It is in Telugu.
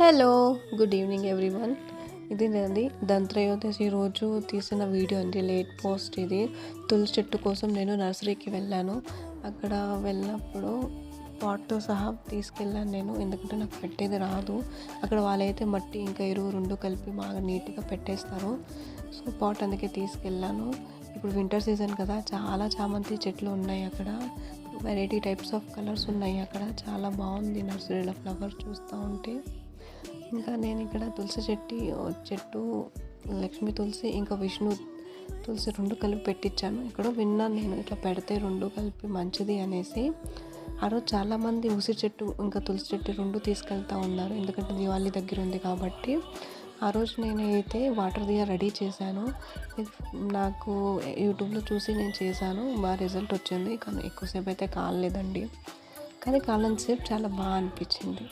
హలో గుడ్ ఈవినింగ్ ఎవ్రీవన్ ఇది నాది దంత్రయోదశి రోజు తీసిన వీడియో అండి లేట్ పోస్ట్ ఇది. తులసి చెట్టు కోసం నేను నర్సరీకి వెళ్ళాను. అక్కడ వెళ్ళినప్పుడు పాట్తో సహా తీసుకెళ్ళాను నేను ఎందుకంటే నాకు పెట్టేది రాదు. అక్కడ వాళ్ళైతే మట్టి ఇంకా ఎరువు రెండు కలిపి బాగా నీట్గా పెట్టేస్తారు. సో పాట్ అందుకే తీసుకెళ్ళాను. ఇప్పుడు వింటర్ సీజన్ కదా చాలా చామంతి చెట్లు ఉన్నాయి అక్కడ. వెరైటీ టైప్స్ ఆఫ్ కలర్స్ ఉన్నాయి అక్కడ. చాలా బాగుంది నర్సరీలో ఫ్లవర్ చూస్తూ ఉంటే. ఇంకా నేను ఇక్కడ తులసి చెట్టు చెట్టు లక్ష్మీ తులసి ఇంకా విష్ణు తులసి రెండు కలిపి పెట్టించాను ఇక్కడ విన్నాను నేను ఇట్లా పెడితే రెండు కలిపి మంచిది అనేసి. ఆ రోజు చాలామంది ఉసిరి చెట్టు ఇంకా తులసి చెట్టు రెండు తీసుకెళ్తా ఉన్నారు. ఎందుకంటే దివాళీ దగ్గర ఉంది కాబట్టి. ఆ రోజు నేనైతే వాటర్ దియా రెడీ చేశాను. నాకు యూట్యూబ్లో చూసి నేను చేశాను. బాగా రిజల్ట్ వచ్చింది. కానీ ఎక్కువసేపు అయితే కాలేదండి కానీ కాలం సేపు చాలా బాగా అనిపించింది.